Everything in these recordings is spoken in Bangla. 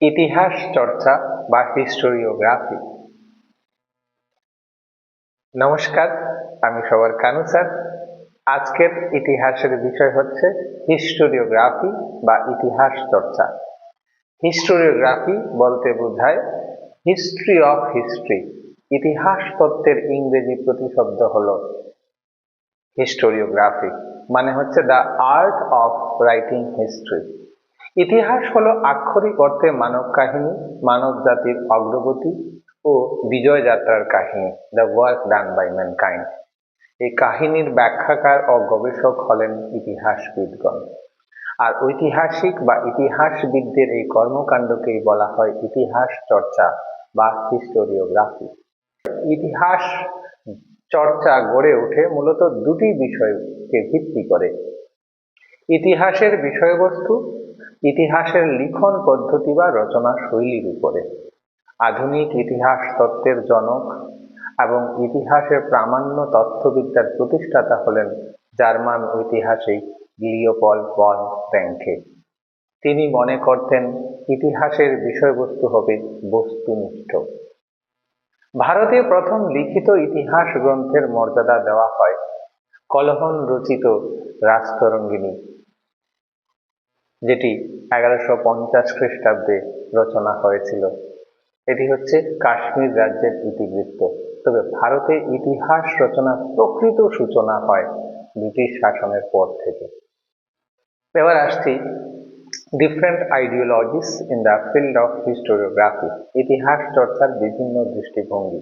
ইতিহাস চর্চা বা হিস্টোরিওগ্রাফি নমস্কার, আমি সবার কানু স্যার। আজকের ইতিহাসের বিষয় হচ্ছে হিস্টোরিওগ্রাফি বা ইতিহাস চর্চা। হিস্টোরিওগ্রাফি বলতে বোঝায় হিস্ট্রি অফ হিস্ট্রি ইতিহাস তত্ত্বের ইংরেজি প্রতিশব্দ হলো হিস্টোরিওগ্রাফি মানে হচ্ছে the art of writing history ইতিহাস হলো আক্ষরিক অর্থে মানব কাহিনী, মানব জাতির অগ্রগতি ও বিজয় যাত্রার কাহিনী the work done by man mankind এই কাহিনীর ব্যাখ্যাকার ও গবেষক হলেন ইতিহাসবিদগণ। আর ঐতিহাসিক বা ইতিহাসবিদদের এই কর্মকাণ্ডকেই বলা হয় ইতিহাস চর্চা বা হিস্টোরিওগ্রাফি ইতিহাস চর্চা গড়ে ওঠে মূলত দুটি বিষয়কে ভিত্তি করে। ইতিহাসের বিষয়বস্তু ইতিহাসের লিখন পদ্ধতি বা রচনা শৈলীর উপরে। আধুনিক ইতিহাস তত্ত্বের জনক এবং ইতিহাসের প্রামাণ্য তথ্যবিদ্যার প্রতিষ্ঠাতা হলেন জার্মান ঐতিহাসিক লিওপল পল ব্যাংকে তিনি মনে করতেন, ইতিহাসের বিষয়বস্তু হবে বস্তুনিষ্ঠ। ভারতে প্রথম লিখিত ইতিহাস গ্রন্থের মর্যাদা দেওয়া হয় কলহন রচিত রাজতরঙ্গিনী যেটি এগারোশো পঞ্চাশ খ্রিস্টাব্দে রচনা হয়েছিল। এটি হচ্ছে কাশ্মীর রাজ্যের ইতিবৃত্ত। তবে ভারতে ইতিহাস রচনার প্রকৃত সূচনা হয় ব্রিটিশ শাসনের পর থেকে। এবার আসছি different ideologies in the field of historiography ইতিহাস চর্চার বিভিন্ন দৃষ্টিভঙ্গি।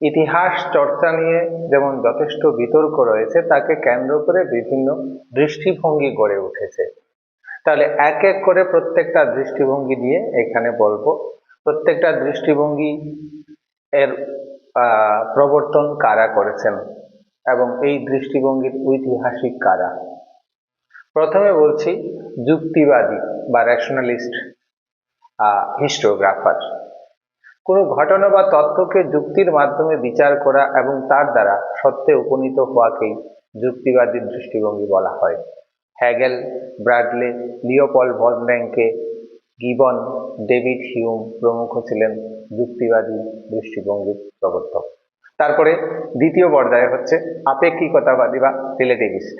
ইতিহাস চর্চা নিয়ে যেমন যথেষ্ট বিতর্ক রয়েছে, তাকে কেন্দ্র করে বিভিন্ন দৃষ্টিভঙ্গি গড়ে উঠেছে। তাহলে এক এক করে প্রত্যেকটা দৃষ্টিভঙ্গি দিয়ে এখানে বলব। প্রত্যেকটা দৃষ্টিভঙ্গি এর প্রবর্তন কারা করেছেন এবং এই দৃষ্টিভঙ্গির ঐতিহাসিক কারা? প্রথমে বলছি, যুক্তিবাদী বা রেশনালিস্ট হিস্টোগ্রাফার কোনো ঘটনা বা তথ্যকে যুক্তির মাধ্যমে বিচার করা এবং তার দ্বারা সত্যে উপনীত হওয়াকেই যুক্তিবাদী দৃষ্টিভঙ্গি বলা হয়। Hegel, Bradley Leopold von Ranke Gibbon, David Hume প্রমুখ ছিলেন যুক্তিবাদী দৃষ্টিভঙ্গির প্রবর্তক। তারপরে দ্বিতীয় পর্যায়ে হচ্ছে আপেক্ষিকতাবাদী বা রিলেটিভিস্ট।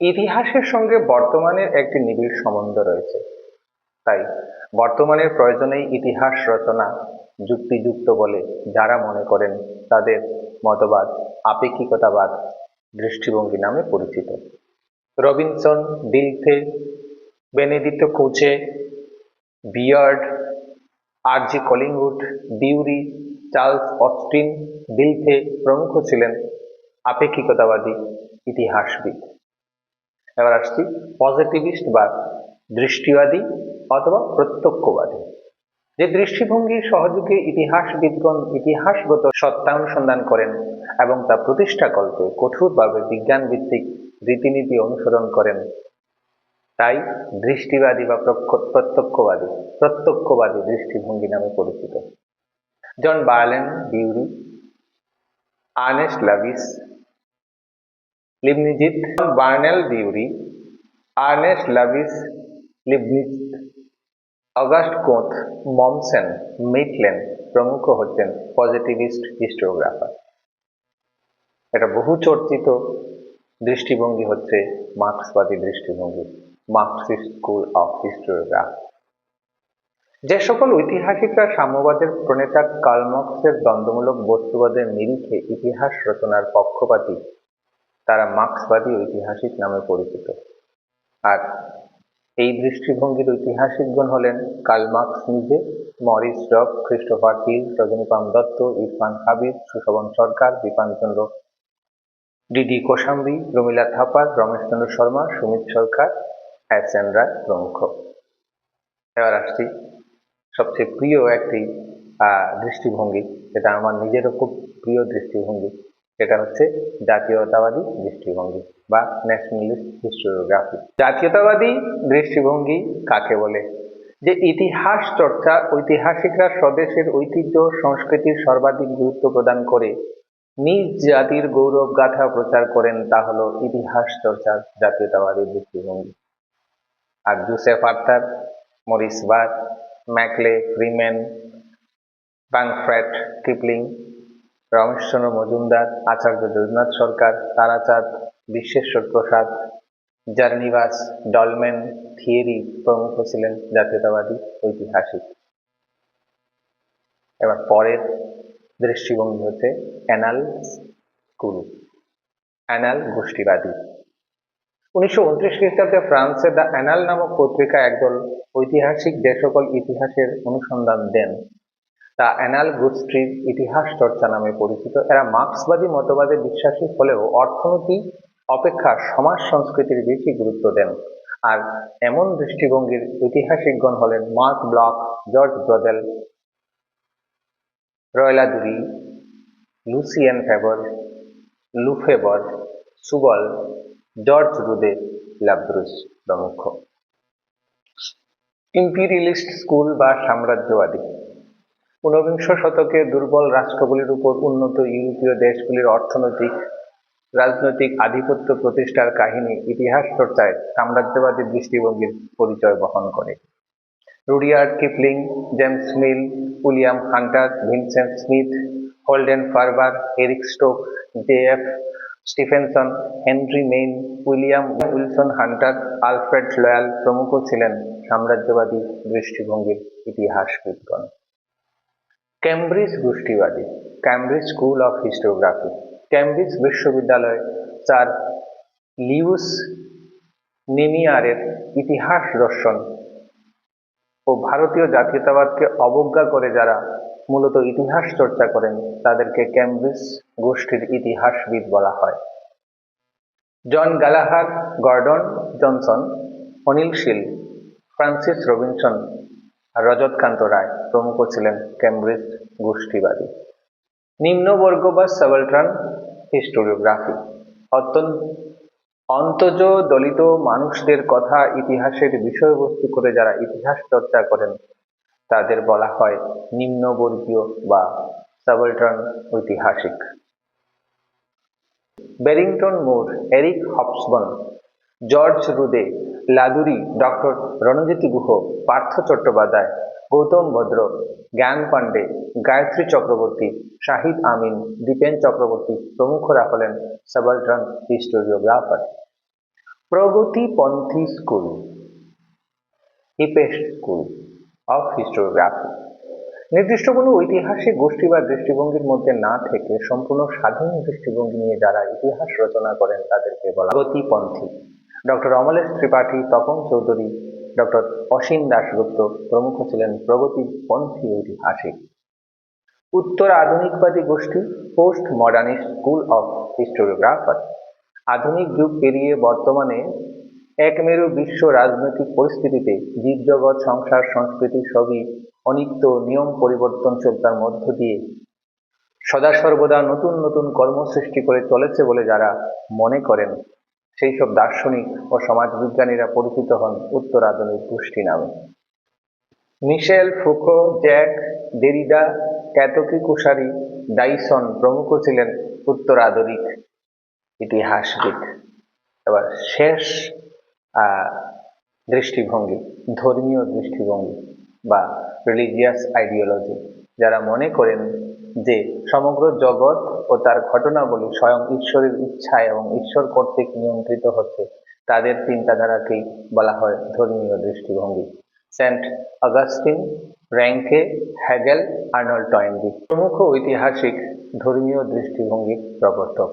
ইতিহাসের সঙ্গে বর্তমানের একটি নিবিড় সম্বন্ধ রয়েছে। তাই বর্তমানের প্রয়োজনেই ইতিহাস রচনা যুক্তিযুক্ত বলে যারা মনে করেন তাদের মতবাদ আপেক্ষিকতাবাদ দৃষ্টিভঙ্গি নামে পরিচিত। Robinson, Dilthey Benedetto Croce, Beard R G Collingwood, Bury, Charles Austin, Dilthey প্রমুখ ছিলেন আপেক্ষিকতাবাদী ইতিহাসবিদ। এবার আসছি পজিটিভিস্ট বা দৃষ্টিবাদী অথবা প্রত্যক্ষবাদী। যে দৃষ্টিভঙ্গি সহযোগে ইতিহাসবিদগণ ইতিহাসগত সত্তা অনুসন্ধান করেন এবং তা প্রতিষ্ঠাকল্পে কঠোরভাবে বিজ্ঞান ভিত্তিক রীতিনীতি অনুসরণ করেন। তাই দৃষ্টিবাদী বা প্রত্যক্ষবাদী প্রত্যক্ষবাদী দৃষ্টিভঙ্গি নামে পরিচিত। জন বার্লেন, বিউরি, আর্নেস্ট লাভিস লিবনিজিত Burnell, Bury, Ernest Lavisse Leibniz August Comte Mommsen, Maitland প্রমুখ হচ্ছেন পজিটিভিস্ট হিস্টোগ্রাফার। এটা বহু চর্চিত দৃষ্টিভঙ্গি হচ্ছে মার্ক্সবাদী দৃষ্টিভঙ্গি, মার্কসিস্ট স্কুল অফ হিস্টোরিওগ্রাফি। যে সকল ঐতিহাসিকরা সাম্যবাদের প্রণেতা কালমার্কসের দ্বন্দ্বমূলক বস্তুবাদের নিরিখে ইতিহাস রচনার পক্ষপাতী, তারা মার্ক্সবাদী ঐতিহাসিক নামে পরিচিত। আর এই দৃষ্টিভঙ্গির ঐতিহাসিকগণ হলেন কালমার্কস নিজে, Maurice Dobb Christopher Hill, Rajanikanta Dutt, Irfan Habib, Sushobhan Sarkar Bipan Chandra D D Kosambi Romila Thapar, Rameshchandra Sharma, Sumit Sarkar N Roy প্রমুখ। এবার আসছি সবচেয়ে প্রিয় একটি দৃষ্টিভঙ্গি, যেটা আমার নিজেরও খুব প্রিয় দৃষ্টিভঙ্গি, সেটা হচ্ছে জাতীয়তাবাদী দৃষ্টিভঙ্গি বা ন্যাশনালিস্ট হিস্টোরিওগ্রাফি। জাতীয়তাবাদী দৃষ্টিভঙ্গি কাকে বলে? যে ইতিহাস চর্চা ঐতিহাসিকরা স্বদেশের ঐতিহ্য, সংস্কৃতির সর্বাধিক গুরুত্ব প্রদান করে নিজ জাতির গৌরব গাথা প্রচার করেন, তা হলো ইতিহাস চর্চার জাতীয়তাবাদী দৃষ্টিভঙ্গি। আর Joseph Arthur, Maurice Barres Macaulay Freeman বাংফ্রেট Kipling, Rameshchandra Majumdar, Acharya Jadunath Sarkar, Tarachand Bisheshwar Prasad, জার্নিবাস ডলমেন থিয়েরি প্রমুখ ছিলেন জাতীয়তাবাদী ঐতিহাসিক। এবার পরের দৃষ্টিভঙ্গি হচ্ছে অ্যানাল স্কুল অ্যানাল গোষ্ঠীবাদী। উনিশশো উনত্রিশ খ্রিস্টাব্দে ফ্রান্সে দ্য অ্যানাল নামক পত্রিকা একদল ঐতিহাসিক যে সকল ইতিহাসের অনুসন্ধান দেন, তা অ্যানাল গোষ্ঠীর ইতিহাস চর্চা নামে পরিচিত। এরা মার্ক্সবাদী মতবাদে বিশ্বাসী হলেও অর্থনীতি অপেক্ষা সমাজ সংস্কৃতির বেশি গুরুত্ব দেন। আর এমন দৃষ্টিভঙ্গির ঐতিহাসিকগণ হলেন Marc Bloch, Georges Braudel Roy Ladurie Lucien Febvre Lefebvre Soboul Georges Rude, Labrousse প্রমুখ। ইম্পিরিয়ালিস্ট স্কুল বা সাম্রাজ্যবাদী। ঊনবিংশ শতকে দুর্বল রাষ্ট্রগুলির উপর উন্নত ইউরোপীয় দেশগুলির অর্থনৈতিক, রাজনৈতিক আধিপত্য প্রতিষ্ঠার কাহিনী ইতিহাস চর্চায় সাম্রাজ্যবাদী দৃষ্টিভঙ্গির পরিচয় বহন করে। Rudyard Kipling, James Mill, William Hunter Vincent Smith, Holden Furber, Eric Stokes J F Stephenson, Henry Maine, William Wilson Hunter Alfred Lyall প্রমুখ ছিলেন সাম্রাজ্যবাদী দৃষ্টিভঙ্গির ইতিহাসবিদগণ। Cambridge গোষ্ঠীবাদী Cambridge school of historiography Cambridge বিশ্ববিদ্যালয় স্যার লিউস নেমিয়ারের ইতিহাস দর্শন ও ভারতীয় জাতীয়তাবাদকে অবজ্ঞা করে যারা মূলত ইতিহাস চর্চা করেন, তাদেরকে ক্যামব্রিজ গোষ্ঠীর ইতিহাসবিদ বলা হয়। John Gallagher, Gordon Johnson, Anil Seal, Francis Robinson Rajatkanta Ray প্রমুখ ছিলেন ক্যামব্রিজ গোষ্ঠীবাদী। নিম্নবর্গ বা সাবলট্রান হিস্টোরিওগ্রাফি, অত্যন্ত অন্তজ দলিত মানুষদের কথা ইতিহাসের বিষয়বস্তু করে যারা ইতিহাস চর্চা করেন, তাদের বলা হয় নিম্নবর্গীয় বা সাবলট্রান ঐতিহাসিক। Barrington Moore, Eric Hobsbawm, George Rude, Ladurie, doctor Ranajyoti Guha, Partha Chattopadhyay, Gautam Bhadra, Gyan Pandey, Gayatri Chakraborty, Shahid আমিন, দীপেন চক্রবর্তী প্রমুখরা হলেন সাবলট্রান হিস্টোরিওগ্রাফার প্রগতিপন্থী স্কুল, হিপেস্ট স্কুল অফ হিস্টোরিওগ্রাফি। নির্দিষ্ট কোনো ঐতিহাসিক গোষ্ঠী বা দৃষ্টিভঙ্গির মধ্যে না থেকে সম্পূর্ণ স্বাধীন দৃষ্টিভঙ্গি নিয়ে যারা ইতিহাস রচনা করেন, তাদেরকে বলা গতিপন্থী ডক্টর অমলেশ ত্রিপাঠী, তপন চৌধুরী ডক্টর অসীম দাশগুপ্ত প্রমুখ ছিলেন প্রগতিপন্থী ঐতিহাসিক। উত্তর আধুনিকবাদী গোষ্ঠী post modernist school of historiographer. আধুনিক যুগ পেরিয়ে বর্তমানে একমেরু বিশ্ব রাজনৈতিক পরিস্থিতিতে জীবজগৎ, সংসার, সংস্কৃতি সবই অনিত্য নিয়ম পরিবর্তনশীলতার মধ্য দিয়ে সদা সর্বদা নতুন নতুন কর্ম সৃষ্টি করে চলেছে বলে যারা মনে করেন। সেই সব দার্শনিক ও সমাজবিজ্ঞানীরা পরিচিত হন উত্তর আধুনিক গোষ্ঠী নামে। মিশেল, ফুকো, জ্যাক ডেরিডা ক্যাতকি, কুশারি, ডাইসন প্রমুখ ছিলেন উত্তর আধুনিক ইতিহাসবিদ এবার শেষ দৃষ্টিভঙ্গি, ধর্মীয় দৃষ্টিভঙ্গি বা রিলিজিয়াস আইডিওলজি যারা মনে করেন যে সমগ্র জগৎ ও তার ঘটনাবলী স্বয়ং ঈশ্বরের ইচ্ছায় এবং ঈশ্বর কর্তৃক নিয়ন্ত্রিত হচ্ছে, তাদের চিন্তাধারাকেই বলা হয় ধর্মীয় দৃষ্টিভঙ্গি। Saint Augustine Ranke Hegel Arnold Toynbee প্রমুখ ঐতিহাসিক ধর্মীয় দৃষ্টিভঙ্গির প্রবর্তক।